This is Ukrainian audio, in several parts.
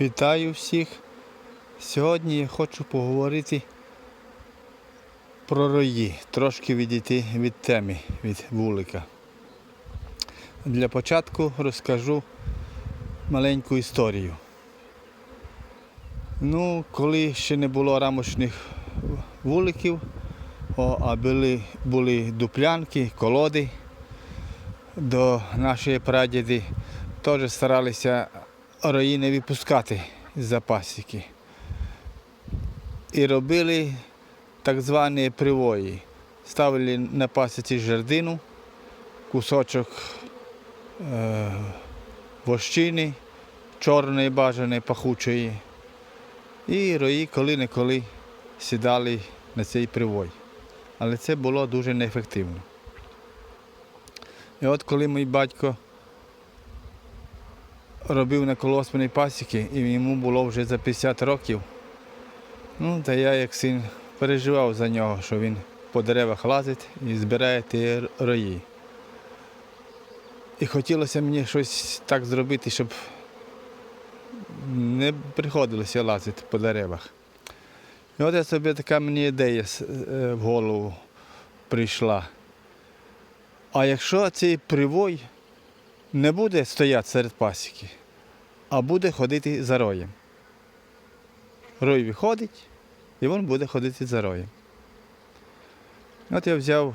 Вітаю всіх. Сьогодні я хочу поговорити про рої, трошки відійти від теми, від вулика. Для початку розкажу маленьку історію. Ну, коли ще не було рамочних вуликів, а були, були дуплянки, колоди, до нашої прадіди теж старалися рої не випускати з пасіки. І робили так звані привої. Ставили на пасіці жердину, кусочок е, вощини, чорної бажаної, пахучої. І рої коли-неколи сідали на цей привой. Але це було дуже неефективно. І от коли мій батько робив на колоспаній пасіки, і йому було вже за 50 років. Ну, та я як син переживав за нього, що він по деревах лазить і збирає ті рої. І хотілося мені щось так зробити, щоб не приходилося лазити по деревах. І от я собі така мені ідея в голову прийшла. А якщо цей привой не буде стояти серед пасіки, а буде ходити за роєм. Рой виходить, і він буде ходити за роєм. От я взяв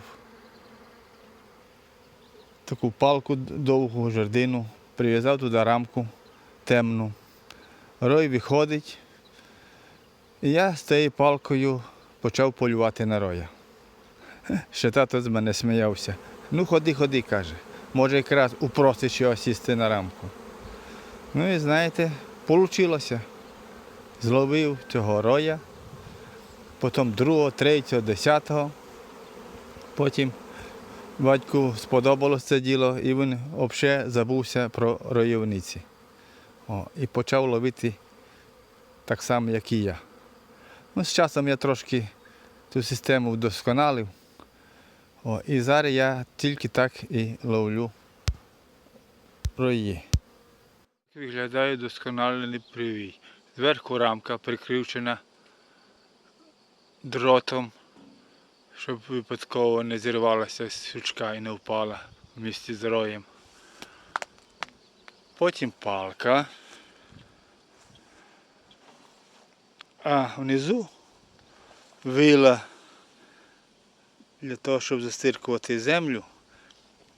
таку палку довгу жердину, прив'язав туди рамку темну. Рой виходить, і я з тією палкою почав полювати на роя. Ще тато з мене сміявся. Ну ходи, ходи, каже. Може якраз упросиш його сісти на рамку. Ну і знаєте, вийшло. Зловив цього роя, потім другого, третього, десятого. Потім батьку сподобалось це діло і він взагалі забувся про ройовниці. О, і почав ловити так само, як і я. Ну, з часом я трошки цю систему вдосконалив. О, і зараз я тільки так і ловлю рої. Виглядає досконалений привій. Зверху рамка прикручена дротом, щоб випадково не зірвалася сучка і не впала в місті з роєм. Потім палка. А внизу вила для того, щоб застиркувати землю,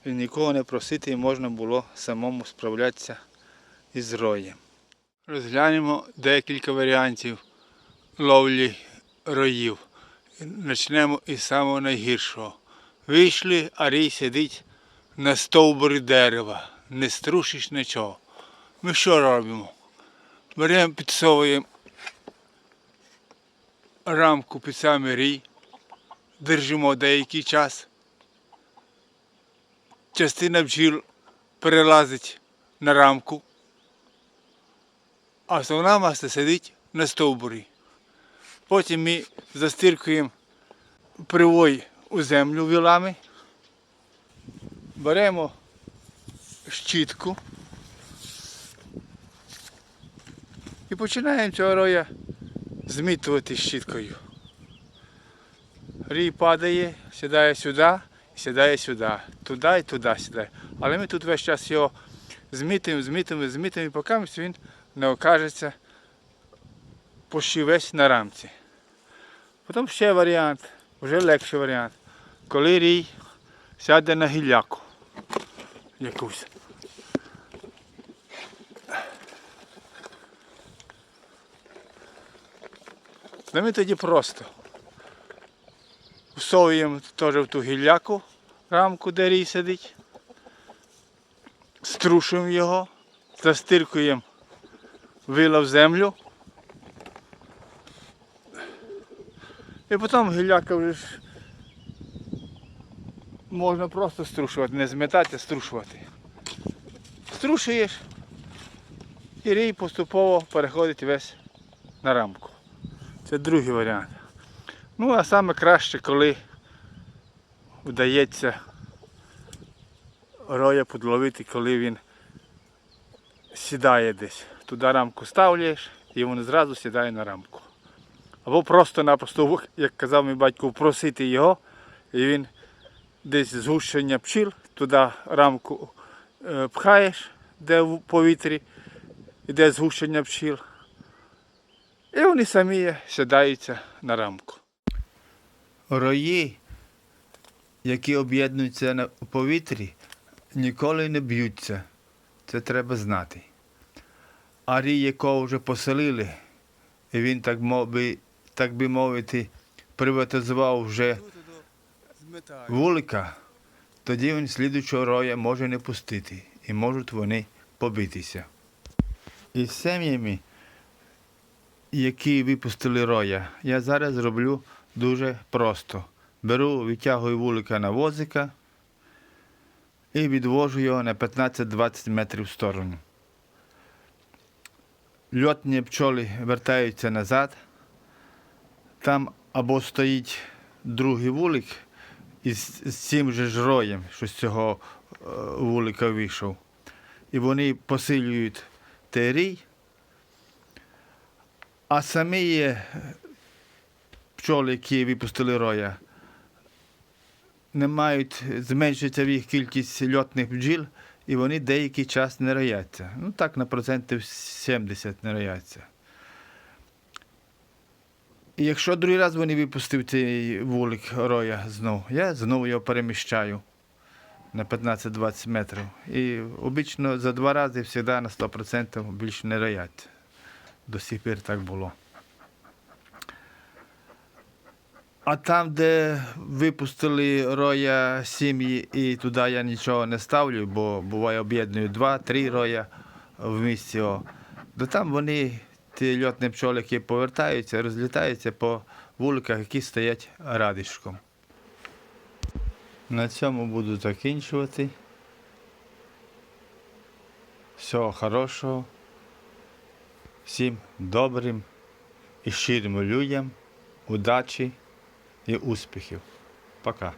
і нікого не просити і можна було самому справлятися із роєм. Розглянемо декілька варіантів ловлі роїв. Почнемо із самого найгіршого. Вийшли, а рій сидить на стовбурі дерева, не струшиш нічого. Ми що робимо? Беремо, підсовуємо рамку під самий рій, держимо деякий час. Частина бджіл перелазить на рамку, а основна маса сидить на стовбурі. Потім ми застиркуємо привой у землю вілами, беремо щітку і починаємо цього роя змітувати щіткою. Рій падає, сідає сюди, сідає сюди, туди і туди сідає. Але ми тут весь час його змітимо, змітимо, змітимо, і поки він не окажеться почти весь на рамці. Потім ще варіант, вже легший варіант. Коли рій сяде на гілляку якусь. Ну ми тоді просто всовуємо теж в ту гілляку рамку, де рій сидить, струшуємо його, застиркуємо вила в землю. І потім гілляка вже ж можна просто струшувати, не зметати, а струшувати. Струшуєш і рій поступово переходить весь на рамку. Це другий варіант. Ну, а саме краще, коли вдається роя подловити, коли він сідає десь. туди рамку ставляєш і він зразу сідає на рамку. Або просто-напросто, як казав мій батько, просити його, і він десь згущення пчіл, туди рамку е, пхаєш, де в повітрі, іде згущення пчіл. І вони самі сідаються на рамку. Рої, які об'єднуються у повітрі, ніколи не б'ються. Це треба знати. А рій, якого вже поселили, і він, так, би, так би мовити, приватизував вже вулика, тоді він слідучого роя може не пустити і можуть вони побитися. І з сім'ями, які випустили роя, я зараз роблю дуже просто. Беру, витягую вулика на возика і відвожу його на 15-20 метрів в сторону. Льотні пчоли вертаються назад. Там або стоїть другий вулик із, цим же ж роєм, що з цього е, вулика вийшов. І вони посилюють той рій, а самі є пчоли, які випустили роя, не мають, зменшується в їх кількість льотних бджіл, і вони деякий час не рояться. Ну так, на процентів 70 не рояться. І якщо другий раз вони випустив цей вулик роя знов, я знову його переміщаю на 15-20 метрів. І обично за два рази завжди на 100% більше не роять. До сих пір так було. А там, де випустили роя сім'ї, і туди я нічого не ставлю, бо буває об'єдную два-три роя в місці. О. То там вони, ті льотні пчоли, які повертаються, розлітаються по вуликах, які стоять радишком. На цьому буду закінчувати. Всього хорошого. Всім добрим і щирим людям, удачі і успіхів. Пока.